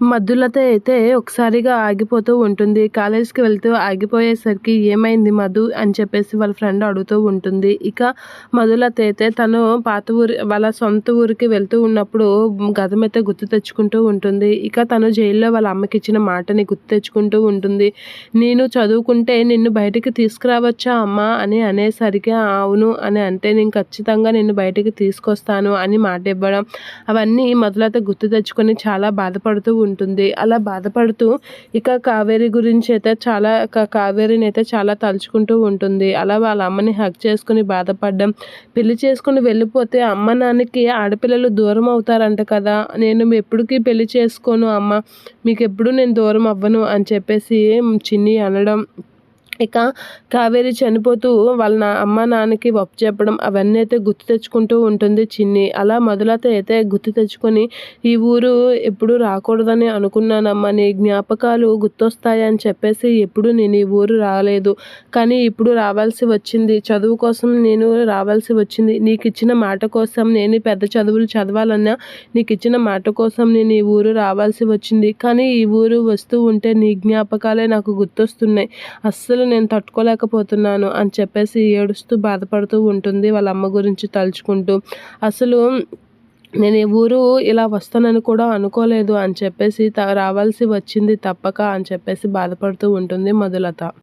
మధులత అయితే ఒకసారిగా ఆగిపోతూ ఉంటుంది. కాలేజ్కి వెళ్తూ ఆగిపోయేసరికి ఏమైంది మధు? అని చెప్పేసి వాళ్ళ ఫ్రెండ్ అడుగుతూ ఉంటుంది. ఇక మధులత అయితే తను పాత ఊరి వాళ్ళ సొంత ఊరికి వెళ్తూ ఉన్నప్పుడు గతం అయితే గుర్తు తెచ్చుకుంటూ ఉంటుంది. ఇక తను జైల్లో వాళ్ళ అమ్మకి ఇచ్చిన మాటని గుర్తు తెచ్చుకుంటూ ఉంటుంది. నేను చదువుకుంటే నిన్ను బయటికి తీసుకురావచ్చా అమ్మా? అని అనేసరికి అవును అని అంటే నేను ఖచ్చితంగా నిన్ను బయటికి తీసుకొస్తాను అని మాట ఇవ్వడం. అవన్నీ మధులత గుర్తు తెచ్చుకొని చాలా బాధపడుతూ ఉంటుంది. అలా బాధపడుతూ ఇక కావేరి గురించి అయితే చాలా కావేరిని అయితే చాలా తలుచుకుంటూ ఉంటుంది. అలా వాళ్ళ అమ్మని హక్ చేసుకుని బాధపడడం పెళ్ళి చేసుకుని వెళ్ళిపోతే అమ్మ నాన్నకి ఆడపిల్లలు దూరం అవుతారంట కదా. నేను ఎప్పటికీ పెళ్ళి చేసుకోను అమ్మ? మీకు ఎప్పుడు నేను దూరం అవ్వను? అని చెప్పేసి చిన్ని అనడం ఇక కావేరి చనిపోతూ వాళ్ళ నా అమ్మ నాన్నకి వప్పు చెప్పడం అవన్నీ అయితే గుర్తు తెచ్చుకుంటూ ఉంటుంది చిన్ని. అలా మొదలతో అయితే గుర్తు తెచ్చుకొని ఈ ఊరు ఎప్పుడు రాకూడదని అనుకున్నానమ్మా. నీ జ్ఞాపకాలు గుర్తొస్తాయని చెప్పేసి ఎప్పుడు నేను ఈ ఊరు రాలేదు. కానీ ఇప్పుడు రావాల్సి వచ్చింది. చదువు కోసం నేను రావాల్సి వచ్చింది. నీకు ఇచ్చిన మాట కోసం నేను పెద్ద చదువులు చదవాలన్నా నీకు ఇచ్చిన మాట కోసం నేను ఈ ఊరు రావాల్సి వచ్చింది. కానీ ఈ ఊరు వస్తూ ఉంటే నీ జ్ఞాపకాలే నాకు గుర్తొస్తున్నాయి. అస్సలు నేను తట్టుకోలేకపోతున్నాను అని చెప్పేసి ఏడుస్తూ బాధపడుతూ ఉంటుంది వాళ్ళ అమ్మ గురించి తలుచుకుంటూ. అసలు నేను ఈ ఊరు ఇలా వస్తానని కూడా అనుకోలేదు అని చెప్పేసి రావాల్సి వచ్చింది తప్పక అని చెప్పేసి బాధపడుతూ ఉంటుంది మధులత.